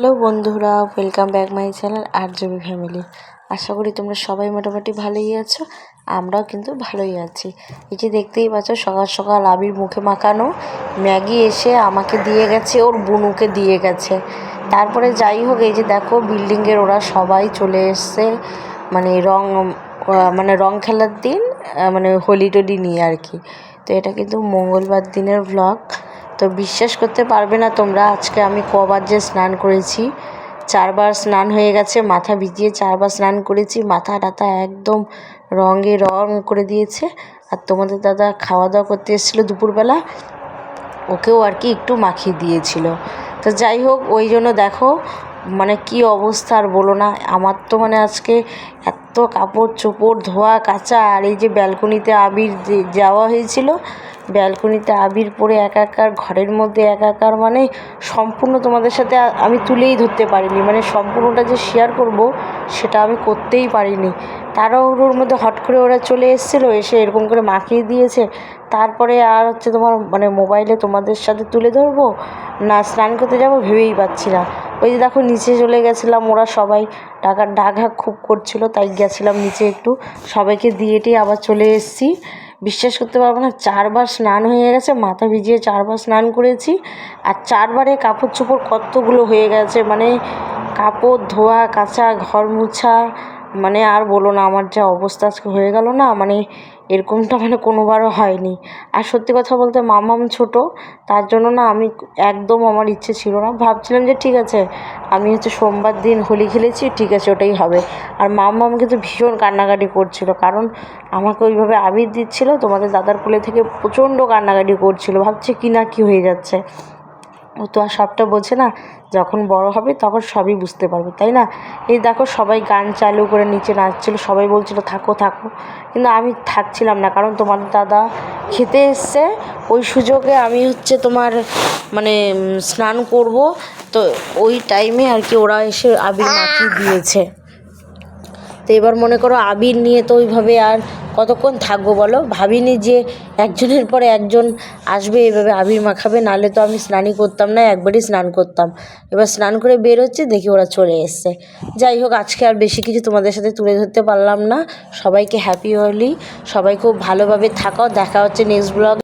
Hello বন্ধুরা welcome back my channel আর জবি family আশা করি তোমরা সবাই মোটামুটি ভালোই আছো, আমরাও কিন্তু ভালোই আছি। এই যে দেখতেই পাচ্ছ, সকাল সকাল আবির মুখে মাখানো, ম্যাগি এসে আমাকে দিয়ে গেছে, ওর বুনুকে দিয়ে গেছে। তারপরে যাই হোক, এই যে দেখো বিল্ডিংয়ের ওরা সবাই চলে এসছে মানে রং মানে রং খেলার দিন মানে হোলি টোলি নিয়ে আর কি। তো এটা কিন্তু মঙ্গলবার দিনের ব্লগ তো বিশ্বাস করতে পারবে না তোমরা। আজকে আমি কবার যে স্নান করেছি, চারবার স্নান হয়ে গেছে, মাথা ভিজিয়ে চারবার স্নান করেছি, মাথা টাথা একদম রঙে রং করে দিয়েছে। আর তোমাদের দাদা খাওয়া দাওয়া করতে এসেছিল দুপুরবেলা, ওকেও আর কি একটু মাখিয়ে দিয়েছিল। তো যাই হোক, ওই জন্য দেখো মানে কি অবস্থা আর বলো না, আমার তো মানে আজকে এত কাপড় চোপড় ধোয়া, কাচা, আর এই যে ব্যালকনিতে আবির যাওয়া হয়েছিল, ব্যালকনিতে আবির পরে একাকার, ঘরের মধ্যে একাকার মানে সম্পূর্ণ তোমাদের সাথে আমি তুলেই ধরতে পারিনি। মানে সম্পূর্ণটা যে শেয়ার করব, সেটা আমি করতেই পারিনি। তাড়াহুড়োর মধ্যে হট করে ওরা চলে এসেছিল, এসে এরকম করে মাখিয়ে দিয়েছে। তারপরে আর হচ্ছে তোমার মানে মোবাইলে তোমাদের সাথে তুলে ধরবো, না স্নান করতে যাব ভেবেই পাচ্ছি না। ওই যে দেখো নিচে চলে গেছিলাম, ওরা সবাই টাকার ডাঘা খুব করছিল, তাই গেছিলাম নিচে একটু। সবাইকে দিয়ে টিয়ে আবার চলে এসেছি। বিশ্বাস করতে পারব না, চারবার স্নান হয়ে গেছে, মাথা ভিজিয়ে চারবার স্নান করেছি। আর চারবারে কাপড় চোপড় কতগুলো হয়ে গেছে মানে কাপড় ধোয়া, কাচা ঘর মুছা মানে আর বলো না, আমার যা অবস্থা আজকে হয়ে গেল না মানে এরকমটা মানে কোনোবারও হয়নি। আর সত্যি কথা বলতে মামাম ছোট, তার জন্য না আমি একদম আমার ইচ্ছে ছিল না। ভাবছিলাম যে ঠিক আছে, আমি হচ্ছে সোমবার দিন হোলি খেলেছি, ঠিক আছে, ওটাই হবে। আর মাম্মাম কিন্তু ভীষণ কান্নাকাটি করছিল, কারণ আমাকে ওইভাবে আবির দিচ্ছিল, তোমাদের দাদার কোলে থেকে প্রচণ্ড কান্নাকাটি করছিল। ভাবছে কি না কি হয়ে যাচ্ছে। ও তো আর সবটা বোঝে না, যখন বড় হবে তখন সবই বুঝতে পারবে, তাই না? এই দেখো সবাই গান চালু করে নিচে নাচছিল, সবাই বলছিল, থাকো থাকো। কিন্তু আমি থাকছিলাম না, কারণ তোমার দাদা খেতে এসছে, ওই সুযোগে আমি হচ্ছে তোমার মানে স্নান করব, তো ওই টাইমে আর কি ওরা এসে আবির মাখিয়ে দিয়েছে। তো এবার মনে করো আবির নিয়ে তো ওইভাবে আর কতক্ষণ থাকব বলো? ভাবিনি যে একজনের পরে একজন আসবে, এভাবে আবির মাখাবে, নাহলে তো আমি স্নানই করতাম না, একবারই স্নান করতাম। এবার স্নান করে বের হচ্ছে দেখি ওরা চলে এসছে। যাই হোক, আজকে আর বেশি কিছু তোমাদের সাথে তুলে ধরতে পারলাম না। সবাইকে হ্যাপি হোলি, সবাই খুব ভালোভাবে থাকাও দেখা হচ্ছে নেক্সট ব্লগ